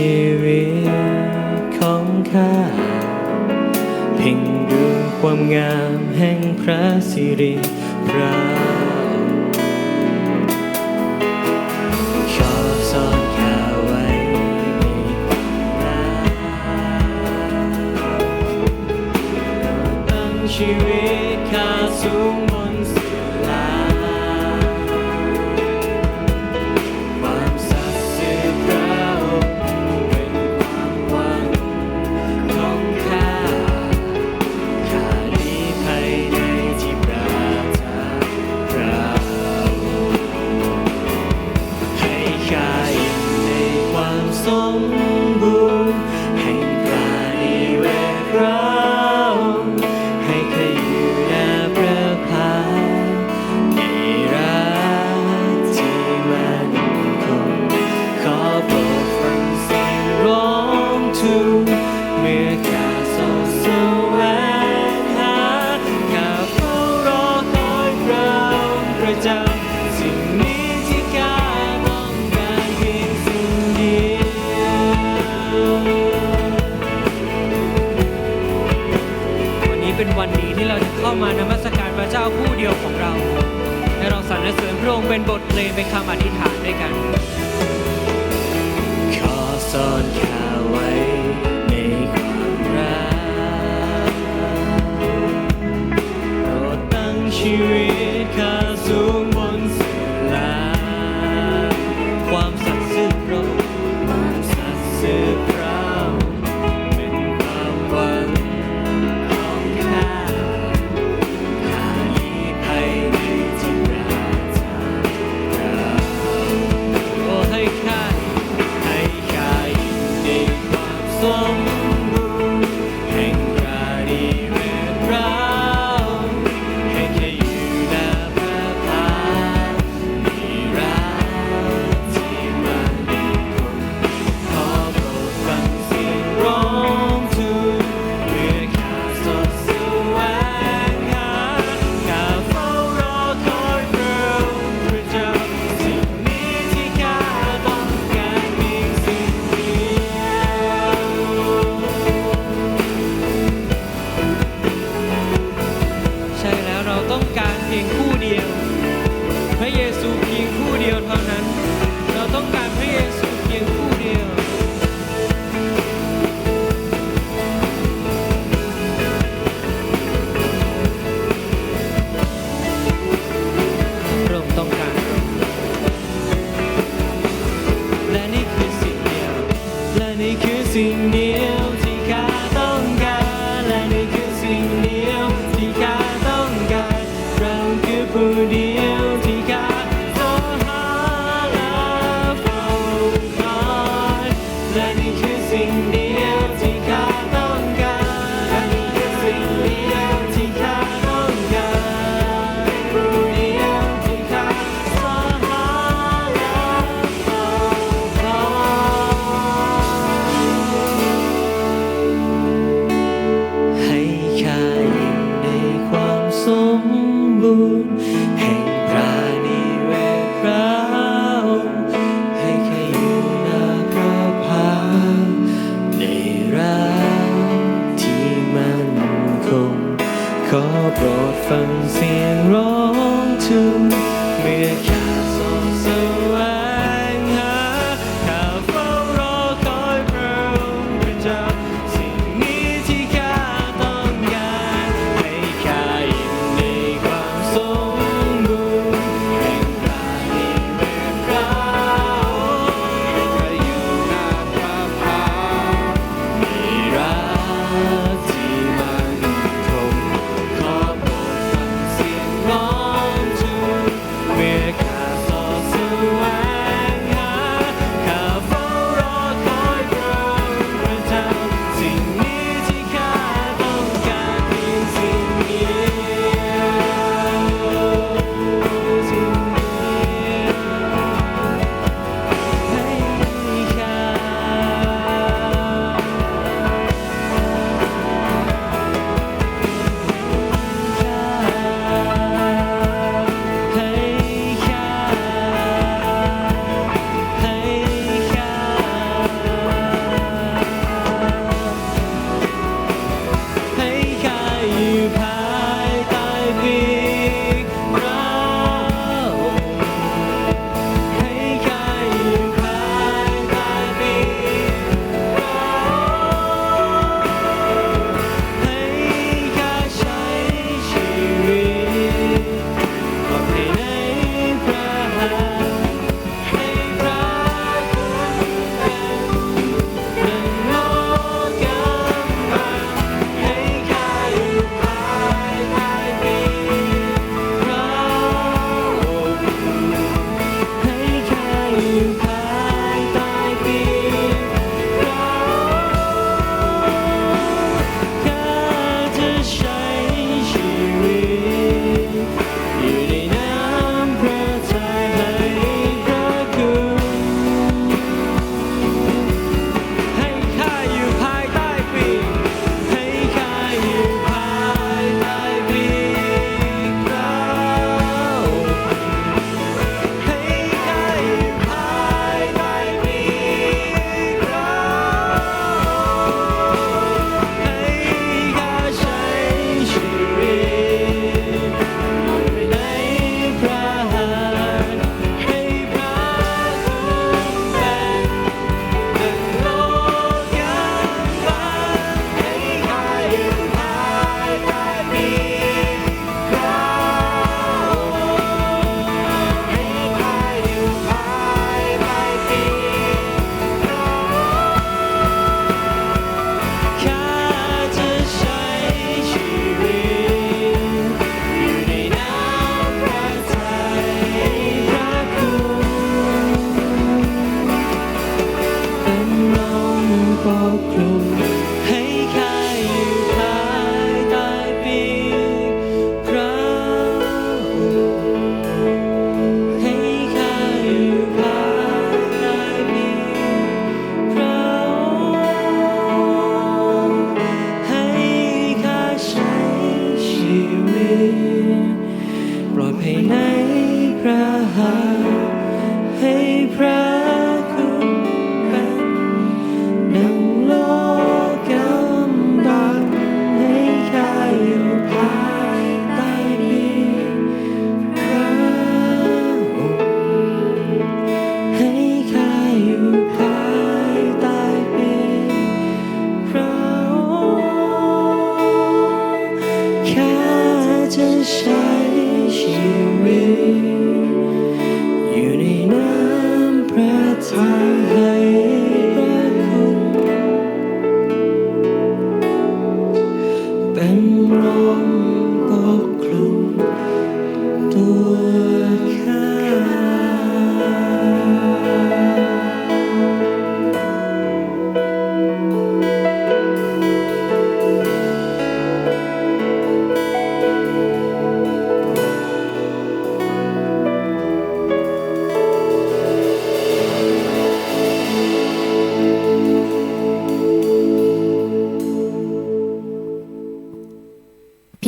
ชีวิตของข้าเพ่งดูความงามแห่งพระสิริพระขอบซ่อนข้าไว้ตั้งชีวิตข้าสูงมน วันนี้ที่เราจะเข้ามานมัสการพระเจ้าผู้เดียวของเราให้เราสรรเสริญพระองค์เป็นบทเพลงเป็นคำอธิษฐานด้วยกัน ขอซ่อนข้าไว้ในความรักโปรดตั้งชีวิต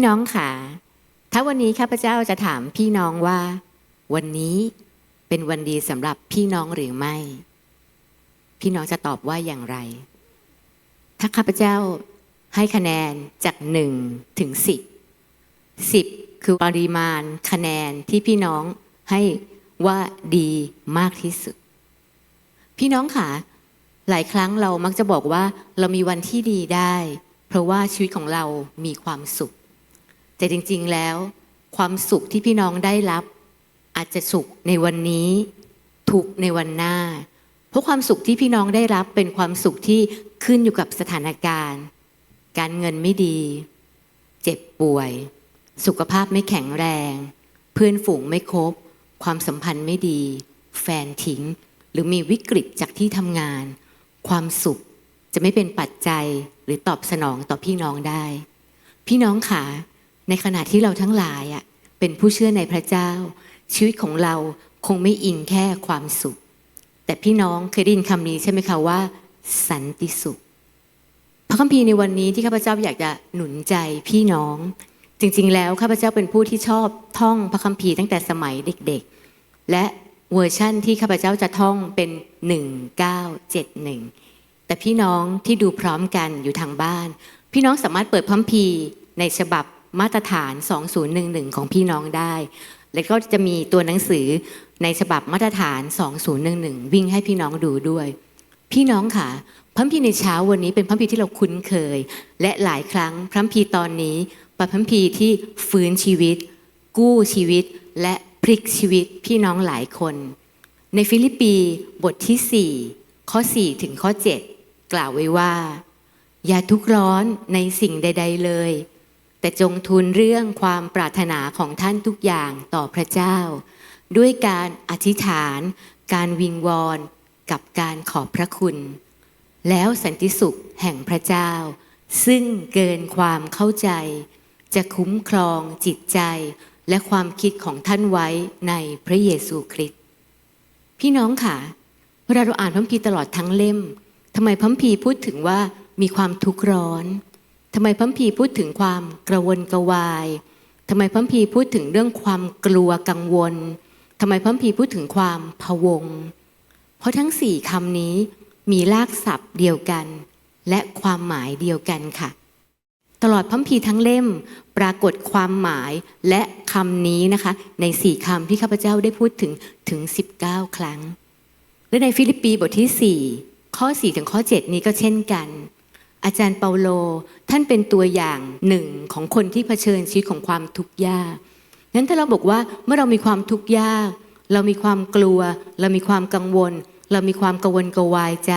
พี่น้องค่ะถ้าวันนี้ข้าพเจ้าจะถามพี่น้องว่า วันนี้เป็นวันดีสำหรับพี่น้องหรือไม่ พี่น้องจะตอบว่าอย่างไร ถ้าข้าพเจ้าให้คะแนนจากหนึ่งถึงสิบสิบคือปริมาณคะแนนที่พี่น้องให้ว่าดีมากที่สุด พี่น้องค่ะหลายครั้งเรามักจะบอกว่าเรามีวันที่ดีได้ เพราะว่าชีวิตของเรามีความสุข แต่จริงๆแล้ว ความสุขที่พี่น้องได้รับ อาจจะสุขในวันนี้ทุกในวันหน้า เพราะความสุขที่พี่น้องได้รับเป็นความสุขที่ขึ้นอยู่กับสถานการณ์ การเงินไม่ดี เจ็บป่วย สุขภาพไม่แข็งแรง เพื่อนฝูงไม่ครบ ความสัมพันธ์ไม่ดี แฟนทิ้ง หรือมีวิกฤตจากที่ทำงาน ความสุขจะไม่เป็นปัจจัยหรือตอบสนองต่อพี่น้องได้ พี่น้องค่ะ ในขณะที่เราทั้งหลายอะเป็นผู้เชื่อในพระเจ้า ชีวิตของเราคงไม่อิงแค่ความสุข แต่พี่น้องเคยได้ยินคำนี้ใช่ไหมคะว่า สันติสุข พระคัมภีร์ในวันนี้ที่ข้าพเจ้าอยากจะหนุนใจพี่น้อง จริง ๆ แล้วข้าพเจ้าเป็นผู้ที่ชอบท่องพระคัมภีร์ตั้งแต่สมัยเด็ก ๆ และเวอร์ชั่นที่ข้าพเจ้าจะท่องเป็น 1971 แต่พี่น้องที่ดูพร้อมกันอยู่ทางบ้าน พี่น้องสามารถเปิดพระคัมภีร์ในฉบับ มาตรฐาน 2011 ของพี่น้องได้ แล้วก็จะมีตัวหนังสือในฉบับมาตรฐาน 2011 วิ่งให้พี่น้องดูด้วย พี่น้องค่ะพระคัมภีในเช้าวันนี้เป็นพระคัมภีที่เราคุ้นเคย และหลายครั้งพระคัมภีตอนนี้เป็นพระคัมภีที่ฟื้นชีวิต กู้ชีวิต และพลิกชีวิตพี่น้องหลายคน ในฟิลิปปีบทที่ 4 ข้อ 4 ถึงข้อ 7 กล่าวไว้ว่า อย่าทุกร้อนในสิ่งใด ๆเลย แต่จงทูลเรื่องความปรารถนาของท่านทุกอย่างต่อพระเจ้า ด้วยการอธิษฐาน การวิงวอนกับการขอบพระคุณ แล้วสันติสุขแห่งพระเจ้า ซึ่งเกินความเข้าใจ จะคุ้มครองจิตใจและความคิดของท่านไว้ในพระเยซูคริสต์พี่น้องค่ะเวลาเราอ่านพระคัมภีร์ตลอดทั้งเล่มทำไมพระคัมภีร์พูดถึงว่ามีความทุกข์ร้อน ทำไมพัมภีพูดถึงความกระวนกระวายทำไมพัมภีพูดถึงเรื่องความกลัวกังวลทำไมพัมภีพูดถึงความพะวง เพราะทั้งสี่คำนี้มีรากศัพท์เดียวกัน และความหมายเดียวกันค่ะ ตลอดพัมภีทั้งเล่มปรากฏความหมายและคำนี้นะคะ ในสี่คำที่ข้าพเจ้าได้พูดถึงถึง 19 ครั้ง และในฟิลิปปีบทที่ 4 ข้อ 4 ถึงข้อ 7 นี้ก็เช่นกัน อาจารย์เปาโลท่านเป็นตัวอย่างหนึ่งของคนที่เผชิญชีวิตของความทุกข์ยากงั้นถ้าเราบอกว่าเมื่อเรามีความทุกข์ยาก เรามีความกลัว เรามีความกังวล เรามีความกังวลกวายใจ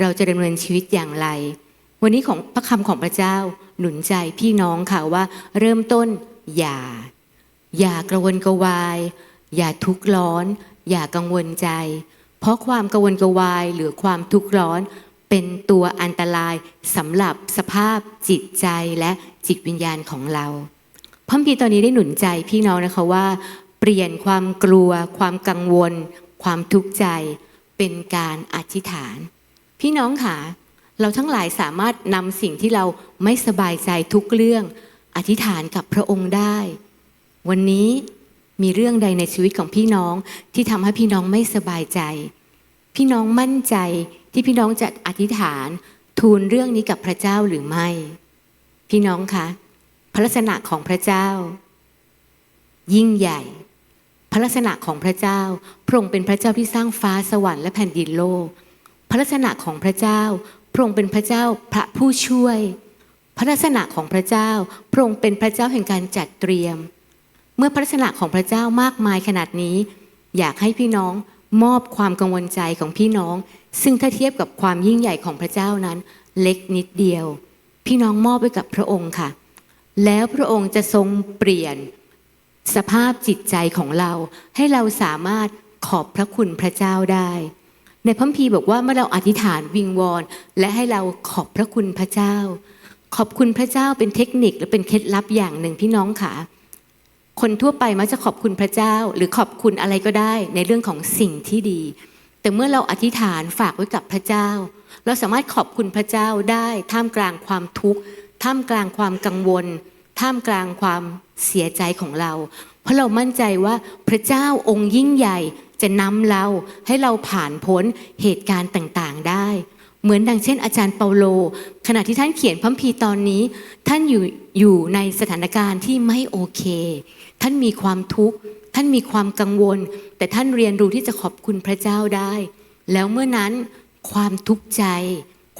เราจะดำเนินชีวิตอย่างไร วันนี้ของพระคำของพระเจ้าหนุนใจพี่น้องค่ะว่า เริ่มต้นอย่า อย่ากระวนกระวาย อย่าทุกข์ร้อน อย่ากังวลใจ เพราะความกังวลกระวายหรือความทุกข์ร้อน เป็นตัวอันตรายสำหรับสภาพจิตใจและจิตวิญญาณของเราพระคัมภีร์ตอนนี้ได้หนุนใจพี่น้องนะคะว่า เปลี่ยนความกลัว ความกังวล ความทุกข์ใจ เป็นการอธิษฐาน พี่น้องค่ะ เราทั้งหลายสามารถนำสิ่งที่เราไม่สบายใจทุกเรื่องอธิษฐานกับพระองค์ได้ วันนี้มีเรื่องใดในชีวิตของพี่น้องที่ทำให้พี่น้องไม่สบายใจ พี่น้องมั่นใจ ที่พี่น้องจะอธิษฐานทูลเรื่องนี้กับพระเจ้าหรือไม่ พี่น้องคะพระลักษณะของพระเจ้า ยิ่งใหญ่ พระลักษณะของพระเจ้า พระองค์เป็นพระเจ้าที่สร้างฟ้าสวรรค์และแผ่นดินโลก พระลักษณะของพระเจ้า พระองค์เป็นพระเจ้าพระผู้ช่วย พระลักษณะของพระเจ้า พระองค์เป็นพระเจ้าแห่งการจัดเตรียม เมื่อพระลักษณะของพระเจ้ามากมายขนาดนี้ อยากให้พี่น้องมอบความกังวลใจของพี่น้อง ซึ่งถ้าเทียบกับความยิ่งใหญ่ของพระเจ้านั้น เล็กนิดเดียว พี่น้องมอบไว้กับพระองค์ค่ะ แล้วพระองค์จะทรงเปลี่ยนสภาพจิตใจของเรา ให้เราสามารถขอบพระคุณพระเจ้าได้ ในพระคัมภีบอกว่าเมื่อเราอธิษฐานวิงวอน และให้เราขอบพระคุณพระเจ้า ขอบคุณพระเจ้าเป็นเทคนิคและเป็นเคล็ดลับอย่างหนึ่งพี่น้องค่ะคนทั่วไปมักจะขอบคุณพระเจ้า หรือขอบคุณอะไรก็ได้ในเรื่องของสิ่งที่ดี แต่เมื่อเราอธิษฐานฝากไว้กับพระเจ้า เราสามารถขอบคุณพระเจ้าได้ท่ามกลางความทุกข์ท่ามกลางความกังวล ท่ามกลางความเสียใจของเรา เพราะเรามั่นใจว่าพระเจ้าองค์ยิ่งใหญ่จะนำเราให้เราผ่านพ้นเหตุการณ์ต่างๆได้ เหมือนดังเช่นอาจารย์เปาโล ขณะที่ท่านเขียนพัมภีตอนนี้ ท่านอยู่อยู่ในสถานการณ์ที่ไม่โอเค ท่านมีความทุกข์ ท่านมีความกังวล แต่ท่านเรียนรู้ที่จะขอบคุณพระเจ้าได้ แล้วเมื่อนั้นความทุกข์ใจ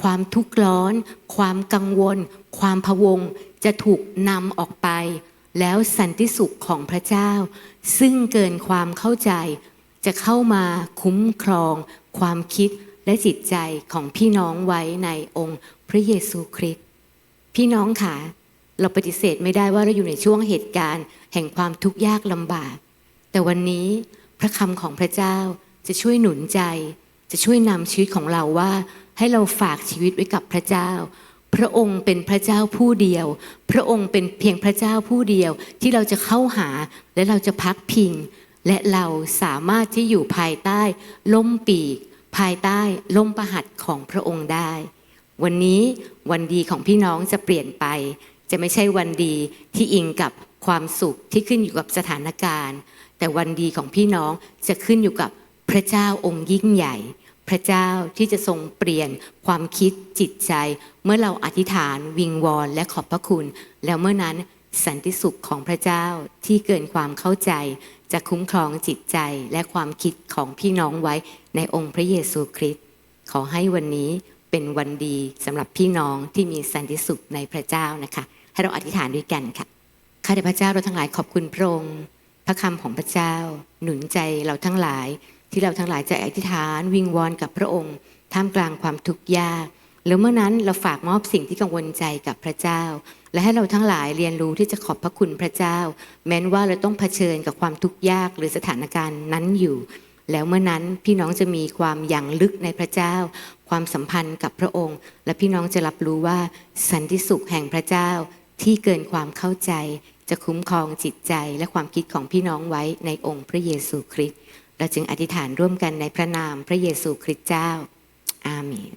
ความทุกข์ร้อน ความกังวล ความพะวง จะถูกนำออกไป แล้วสันติสุขของพระเจ้า ซึ่งเกินความเข้าใจ จะเข้ามาคุ้มครอง ความคิดและจิตใจของพี่น้องไว้ในองค์พระเยซูคริสต์พี่น้องค่ะเราปฏิเสธไม่ได้ว่าเราอยู่ในช่วงเหตุการณ์ แห่งความทุกข์ยากลำบาก แต่วันนี้พระคำของพระเจ้าจะช่วยหนุนใจ จะช่วยนำชีวิตของเราว่า ให้เราฝากชีวิตไว้กับพระเจ้า พระองค์เป็นพระเจ้าผู้เดียว พระองค์เป็นเพียงพระเจ้าผู้เดียว ที่เราจะเข้าหาและเราจะพักพิง และเราสามารถที่อยู่ภายใต้ล่มปีก ภายใต้ล่มประหัตของพระองค์ได้ วันนี้วันดีของพี่น้องจะเปลี่ยนไป จะไม่ใช่วันดีที่อิงกับความสุขที่ขึ้นอยู่กับสถานการณ์ แต่วันดีของพี่น้องจะขึ้นอยู่กับพระเจ้าองค์ยิ่งใหญ่ พระเจ้าที่จะทรงเปลี่ยนความคิดจิตใจ เมื่อเราอธิษฐานวิงวอนและขอบพระคุณ แล้วเมื่อนั้นสันติสุขของพระเจ้าที่เกินความเข้าใจ จะคุ้มครองจิตใจและความคิดของพี่น้องไว้ในองค์พระเยซูคริสต์ขอให้วันนี้เป็นวันดีสำหรับพี่น้องที่มีสันติสุขในพระเจ้านะคะ ให้เราอธิษฐานด้วยกันค่ะข้าแต่พระเจ้าเราทั้งหลายขอบคุณพระองค์ พระคำของพระเจ้า หนุนใจเราทั้งหลาย ที่เราทั้งหลายจะอธิษฐาน วิงวอนกับพระองค์ ท่ามกลางความทุกข์ยาก แล้วเมื่อนั้นเราฝากมอบสิ่งที่กังวลใจกับพระเจ้า และให้เราทั้งหลายเรียนรู้ที่จะขอบพระคุณพระเจ้า แม้นว่าเราต้องเผชิญกับความทุกข์ยากหรือสถานการณ์นั้นอยู่ แล้วเมื่อนั้นพี่น้องจะมีความอย่างลึกในพระเจ้า ความสัมพันธ์กับพระองค์ และพี่น้องจะรับรู้ว่าสันติสุขแห่งพระเจ้าที่เกินความเข้าใจ จะคุ้มครองจิตใจและความคิดของพี่น้องไว้ในองค์พระเยซูคริสต์เราจึงอธิษฐานร่วมกันในพระนามพระเยซูคริสต์เจ้า อาเมน